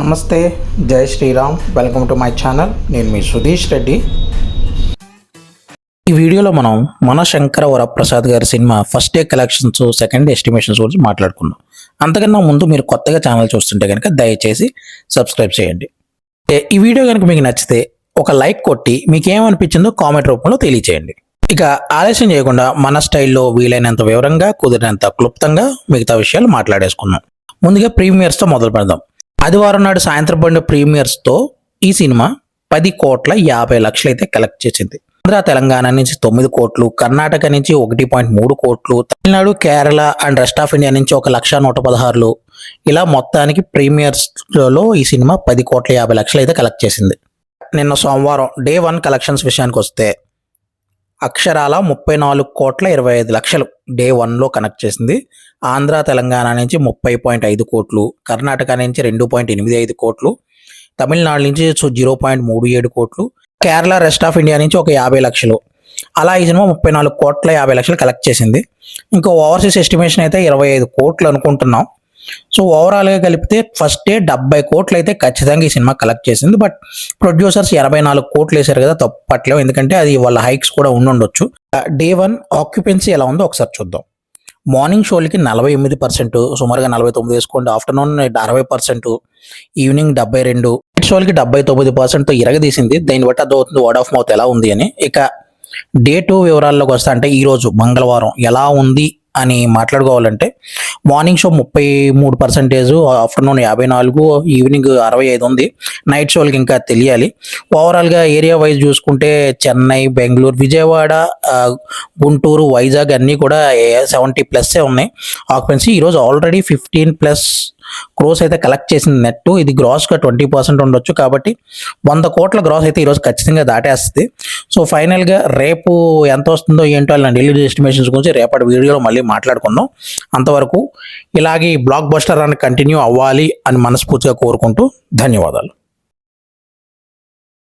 నమస్తే జై Shriram. Welcome to my channel నేను మీ సుధీష్ రెడ్డి. ఈ వీడియోలో మనం మన శంకర వరప్రసాద్ గారి cinema first day collections second day estimations గురించి మాట్లాడుకున్నాం అంతకన్నా ముందు మీరు కొత్తగా ఛానల్ చూస్తుంటే కనుక దయచేసి సబ్స్క్రైబ్ చేయండి. ఈ వీడియో కనుక మీకు నచ్చితే ఒక లైక్ కొట్టి మీకు ఏమనిపించిందో కామెంట్ రూపంలో తెలియచేయండి. ఇక ఆలస్యం చేయకుండా మన స్టైల్లో వీలైనంత వివరంగా కుదిరినంత క్లుప్తంగా మిగతా విషయాలు మాట్లాడేసుకున్నాం ముందుగా ప్రీమియర్స్తో మొదలు పెడదాం. ఆదివారం నాడు సాయంత్రం పడిన ప్రీమియర్స్తో ఈ సినిమా పది కోట్ల యాభై లక్షలు అయితే కలెక్ట్ చేసింది. ఆంధ్ర తెలంగాణ నుంచి తొమ్మిది కోట్లు కర్ణాటక నుంచి ఒకటి పాయింట్ మూడు కోట్లు Tamil Nadu Kerala and rest of India నుంచి ఒక లక్ష నూట పదహారులు. ఇలా మొత్తానికి ప్రీమియర్స్లో ఈ సినిమా పది కోట్ల యాభై లక్షలు అయితే కలెక్ట్ చేసింది. నిన్న సోమవారం డే వన్ కలెక్షన్స్ విషయానికి వస్తే అక్షరాల ముప్పై నాలుగు కోట్ల ఇరవై ఐదు లక్షలు డే వన్లో కనెక్ట్ చేసింది. ఆంధ్ర తెలంగాణ నుంచి ముప్పై పాయింట్ ఐదు కోట్లు కర్ణాటక నుంచి రెండు పాయింట్ ఎనిమిది ఐదు కోట్లు తమిళనాడు నుంచి జీరో పాయింట్ మూడు ఏడు కోట్లు కేరళ రెస్ట్ ఆఫ్ ఇండియా నుంచి ఒక యాభై లక్షలు. అలా ఈ సినిమా ముప్పై నాలుగు కోట్ల యాభై లక్షలు కలెక్ట్ చేసింది. ఇంకా ఓవర్సీస్ ఎస్టిమేషన్ అయితే ఇరవై ఐదు కోట్లు అనుకుంటున్నాం. సో ఓవరాల్గా కలిపితే ఫస్ట్ డే డెబ్బై కోట్లు అయితే ఖచ్చితంగా ఈ సినిమా కలెక్ట్ చేసింది. బట్ ప్రొడ్యూసర్స్ ఎనభై నాలుగు కోట్లు వేశారు కదా తప్పట్లేవు. ఎందుకంటే అది వాళ్ళ హైక్స్ కూడా ఉండుండొచ్చు. డే వన్ ఆక్యుపెన్సీ ఎలా ఉందో ఒకసారి చూద్దాం. మార్నింగ్ షోలకి నలభై ఎనిమిది పర్సెంట్ సుమారుగా నలభై తొమ్మిది వేసుకోండి. ఆఫ్టర్నూన్ అరవై పర్సెంట్ ఈవినింగ్ డెబ్బై రెండు. నైట్ షోలకి డెబ్బై తొమ్మిది పర్సెంట్తో ఇరగదీసింది. దీన్ని బట్టి అర్థమవుతుంది వర్డ్ ఆఫ్ మౌత్ ఎలా ఉంది అని. ఇక డే టూ వివరాల్లోకి వస్తే అంటే ఈరోజు మంగళవారం ఎలా ఉంది అని మాట్లాడుకోవాలంటే మార్నింగ్ షో ముప్పై మూడు పర్సెంటేజ్ ఆఫ్టర్నూన్ యాభై నాలుగు ఈవినింగ్ అరవై ఐదు ఉంది. నైట్ షోలకి ఇంకా తెలియాలి. ఓవరాల్గా ఏరియా వైజ్ చూసుకుంటే చెన్నై బెంగళూరు విజయవాడ గుంటూరు వైజాగ్ అన్నీ కూడా సెవెంటీ ప్లస్సే ఉన్నాయి. ఆక్యుపెన్సీ ఈరోజు ఆల్రెడీ ఫిఫ్టీన్ ప్లస్ క్రోస్ అయితే కలెక్ట్ చేసింది నెట్ ఇది గ్రాస్గా ట్వంటీ పర్సెంట్ ఉండొచ్చు కాబట్టి వంద కోట్ల గ్రాస్ అయితే ఈరోజు ఖచ్చితంగా దాటేస్తుంది. సో ఫైనల్గా రేపు ఎంత వస్తుందో ఏంటో అలా డెలివరీ ఎస్టిమేషన్స్ గురించి రేపటి వీడియోలో మళ్ళీ మాట్లాడుకుందాం. అంతవరకు ఇలాగే బ్లాక్ బస్టర్ అని కంటిన్యూ అవ్వాలి అని మనస్ఫూర్తిగా కోరుకుంటూ ధన్యవాదాలు.